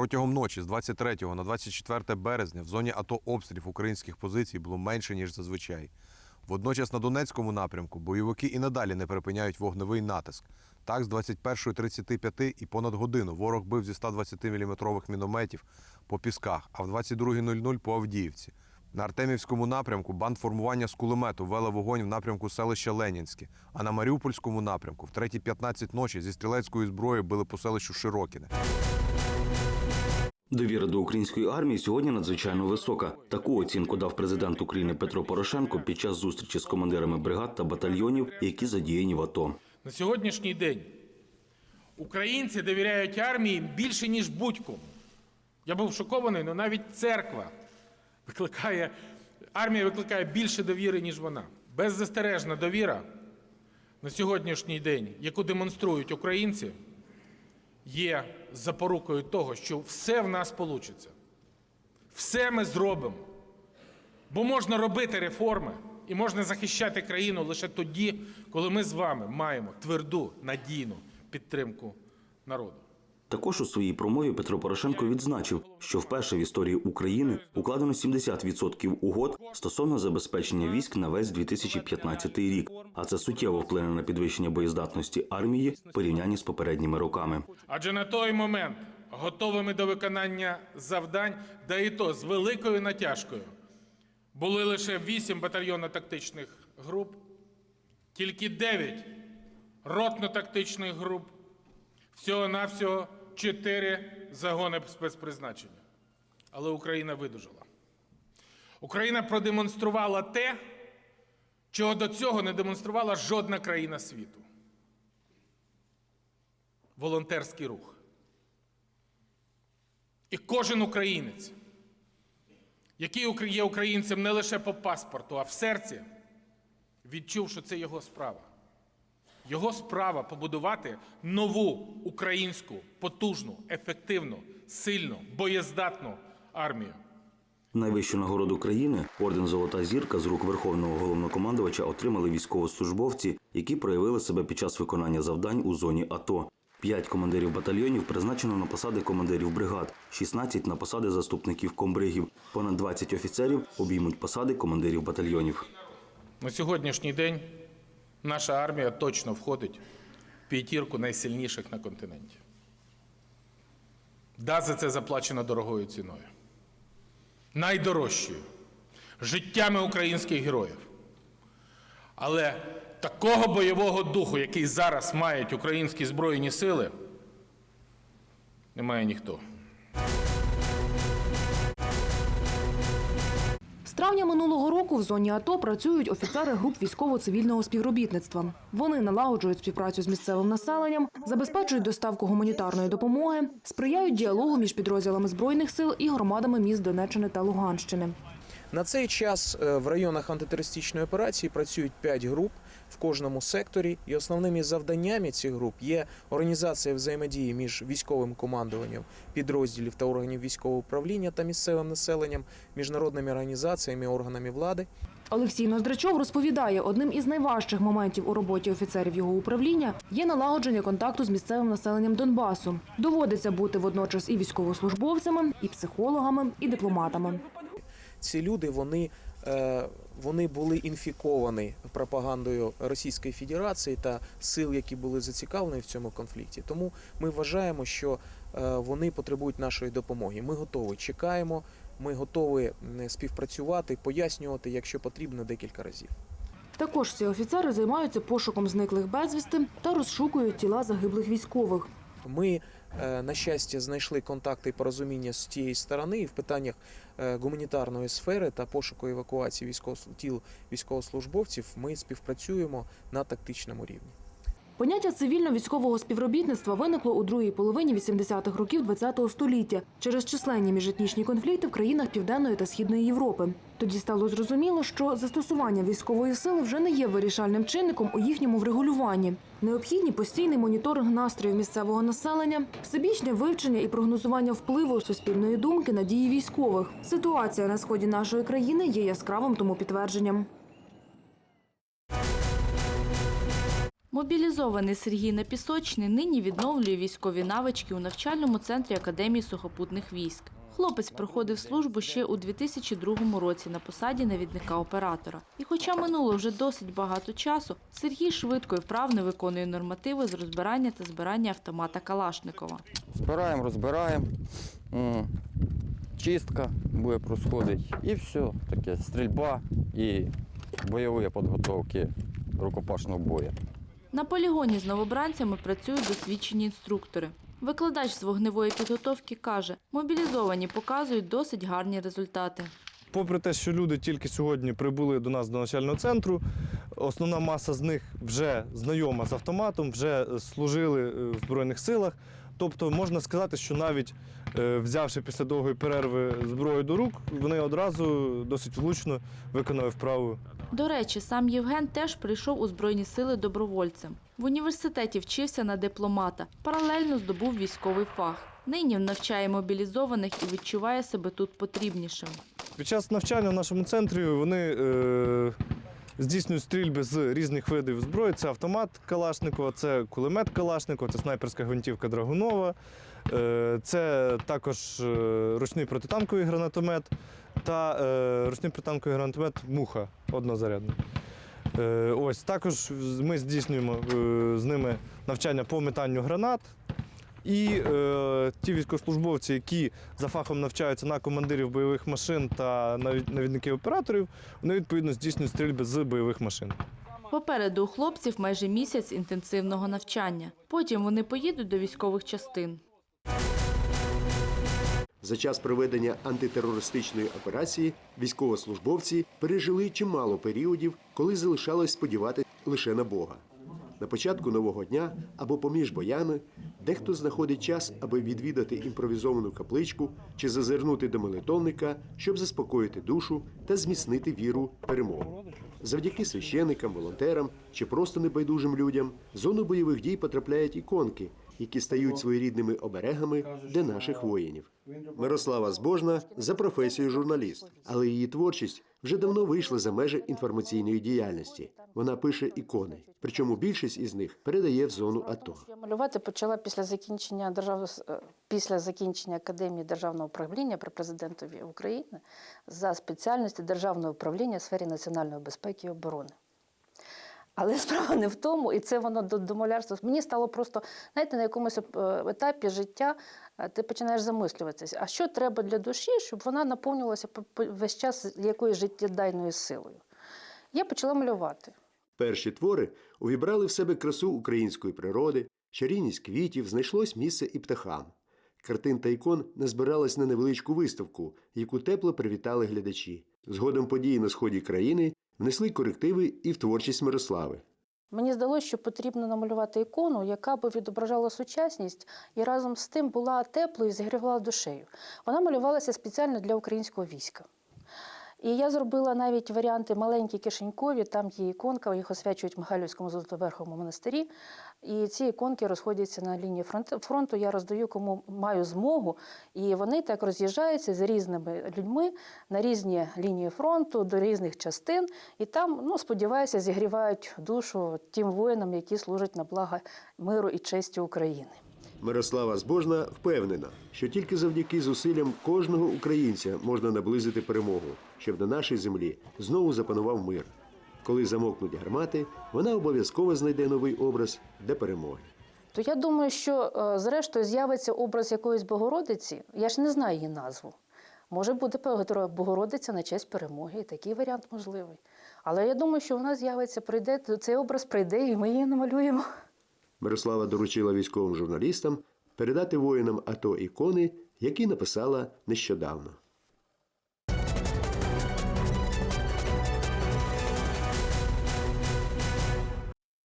Протягом ночі з 23 на 24 березня в зоні АТО обстрілів українських позицій було менше, ніж зазвичай. Водночас на Донецькому напрямку бойовики і надалі не припиняють вогневий натиск. Так, з 21.35 і понад годину ворог бив зі 120-мм мінометів по пісках, а в 22.00 по Авдіївці. На Артемівському напрямку бандформування з кулемету вели вогонь в напрямку селища Ленінське, а на Маріупольському напрямку в 3.15 ночі зі стрілецької зброї били по селищу Широкіне. Довіра до української армії сьогодні надзвичайно висока. Таку оцінку дав президент України Петро Порошенко під час зустрічі з командирами бригад та батальйонів, які задіяні в АТО. На сьогоднішній день українці довіряють армії більше, ніж будь-кому. Я був шокований, але навіть церква викликає, армія викликає більше довіри, ніж вона. Беззастережна довіра на сьогоднішній день, яку демонструють українці, є запорукою того, що все в нас вийде. Все ми зробимо. Бо можна робити реформи і можна захищати країну лише тоді, коли ми з вами маємо тверду, надійну підтримку народу. Також у своїй промові Петро Порошенко відзначив, що вперше в історії України укладено 70% угод стосовно забезпечення військ на весь 2015 рік. А це суттєво вплине на підвищення боєздатності армії в порівнянні з попередніми роками. Адже на той момент готовими до виконання завдань, да і то з великою натяжкою, були лише 8 батальйонно-тактичних груп, тільки 9 ротно-тактичних груп, всього-навсього 4 загони спецпризначення. Але Україна видужала. Україна продемонструвала те, чого до цього не демонструвала жодна країна світу волонтерський рух. І кожен українець, який є українцем не лише по паспорту, а в серці, відчув, що це його справа. Його справа побудувати нову українську, потужну, ефективну, сильну, боєздатну армію. Найвищу нагороду країни орден Золота зірка з рук верховного головнокомандувача отримали військовослужбовці, які проявили себе під час виконання завдань у зоні АТО. П'ять командирів батальйонів призначено на посади командирів бригад, 16 – на посади заступників комбригів. Понад 20 офіцерів обіймуть посади командирів батальйонів. На сьогоднішній день наша армія точно входить в п'ятірку найсильніших на континенті. Да, за це заплачено дорогою ціною. Найдорожчою життями українських героїв. Але такого бойового духу, який зараз мають українські Збройні сили, немає ніхто. Травня минулого року в зоні АТО працюють офіцери груп військово-цивільного співробітництва. Вони налагоджують співпрацю з місцевим населенням, забезпечують доставку гуманітарної допомоги, сприяють діалогу між підрозділами збройних сил і громадами міст Донеччини та Луганщини. На цей час е, в районах антитерористичної операції працюють 5 груп в кожному секторі, і основними завданнями цих груп є організація взаємодії між військовим командуванням підрозділів та органів військового управління та місцевим населенням, міжнародними організаціями, органами влади. Олексій Ноздрачов розповідає, одним із найважчих моментів у роботі офіцерів його управління є налагодження контакту з місцевим населенням Донбасу. Доводиться бути водночас і військовослужбовцями, і психологами, і дипломатами. Ці люди вони, е, вони були інфіковані пропагандою Російської Федерації та сил, які були зацікавлені в цьому конфлікті. Тому ми вважаємо, що е, вони потребують нашої допомоги. Ми готові, чекаємо, ми готові співпрацювати, пояснювати, якщо потрібно, декілька разів. Також ці офіцери займаються пошуком зниклих безвісти та розшукують тіла загиблих військових. Ми, на щастя, знайшли контакти і порозуміння з тієї сторони і в питаннях е, гуманітарної сфери та пошуку евакуації військовос- тіл військовослужбовців ми співпрацюємо на тактичному рівні. Поняття цивільно-військового співробітництва виникло у другій половині 80-х років ХХ століття через численні міжетнічні конфлікти в країнах Південної та Східної Європи. Тоді стало зрозуміло, що застосування військової сили вже не є вирішальним чинником у їхньому врегулюванні. Необхідні постійний моніторинг настроїв місцевого населення, всебічне вивчення і прогнозування впливу суспільної думки на дії військових. Ситуація на сході нашої країни є яскравим тому підтвердженням. Мобілізований Сергій Напісочний нині відновлює військові навички у навчальному центрі Академії сухопутних військ. Хлопець проходив службу ще у 2002 році на посаді навідника оператора. І хоча минуло вже досить багато часу, Сергій швидко і вправно виконує нормативи з розбирання та збирання автомата Калашникова. Збираємо, розбираємо. Чистка буде происходити. І все. Таке стрільба і бойові підготовки рукопашного бою. На полігоні з новобранцями працюють досвідчені інструктори. Викладач з вогневої підготовки каже, мобілізовані показують досить гарні результати. Попри те, що люди тільки сьогодні прибули до нас до навчального центру, основна маса з них вже знайома з автоматом, вже служили е, в Збройних силах. Тобто можна сказати, що навіть е, взявши після довгої перерви зброю до рук, вони одразу досить влучно виконали вправу До речі, сам Євген теж прийшов у Збройні сили добровольцем. В університеті вчився на дипломата, паралельно здобув військовий фах. Нині навчає мобілізованих і відчуває себе тут потрібнішим. Під час навчання в нашому центрі вони е, здійснюють стрільби з різних видів зброї. Це автомат Калашникова, це кулемет Калашникова, це снайперська гвинтівка Драгунова, е, це також е, ручний протитанковий гранатомет та е, ручний протитанковий гранатомет Муха однозарядний. Ось також ми здійснюємо з ними навчання по метанню гранат. І е, ті військовослужбовці, які за фахом навчаються на командирів бойових машин та наві- навідників операторів, вони відповідно здійснюють стрільби з бойових машин. Попереду у хлопців майже місяць інтенсивного навчання. Потім вони поїдуть до військових частин. За час проведення антитерористичної операції військовослужбовці пережили чимало періодів, коли залишалось сподіватися лише на Бога. На початку нового дня або поміж боями дехто знаходить час, аби відвідати імпровізовану капличку чи зазирнути до молитовника, щоб заспокоїти душу та зміцнити віру перемогу. Завдяки священикам, волонтерам чи просто небайдужим людям в зону бойових дій потрапляють іконки, які стають своєрідними оберегами для наших воїнів. Мирослава Збожна за професією журналіст, але її творчість вже давно вийшла за межі інформаційної діяльності. Вона пише ікони, причому більшість із них передає в зону АТО. Я малювати почала після закінчення держав... е, після закінчення академії державного управління при президентові України за спеціальністю державного управління в сфері національної безпеки і оборони. Але справа не в тому, і це воно до, до малярства. Мені стало просто, знаєте, на якомусь е, етапі життя е, ти починаєш замислюватися, а що треба для душі, щоб вона наповнювалася по- по- весь час якоюсь життєдайною силою. Я почала малювати. Перші твори увібрали в себе красу української природи, чарівність квітів, знайшлось місце і птахам. Картин та ікон назбиралась на невеличку виставку, яку тепло привітали глядачі. Згодом події на сході країни внесли корективи і в творчість Мирослави. Мені здалося, що потрібно намалювати ікону, яка би відображала сучасність і разом з тим була теплою і зігрівала душею. Вона малювалася спеціально для українського війська. І я зробила навіть варіанти маленькі кишенькові, там є іконка, їх освячують в Михайлівському Золотоверховому монастирі. І ці іконки розходяться на лінії фронту. Я роздаю, кому маю змогу. І вони так роз'їжджаються з різними людьми на різні лінії фронту, до різних частин. І там, ну, сподіваюся, зігрівають душу тим воїнам, які служать на благо миру і честі України. Мирослава Збожна впевнена, що тільки завдяки зусиллям кожного українця можна наблизити перемогу, щоб на нашій землі знову запанував мир. Коли замокнуть гармати, вона обов'язково знайде новий образ для перемоги. То я думаю, що е, зрештою з'явиться образ якоїсь Богородиці. Я ж не знаю її назву. Може буде Богородиця на честь перемоги, і такий варіант можливий. Але я думаю, що вона з'явиться, прийде, цей образ прийде, і ми її намалюємо. Мирослава доручила військовим журналістам передати воїнам АТО ікони, які написала нещодавно.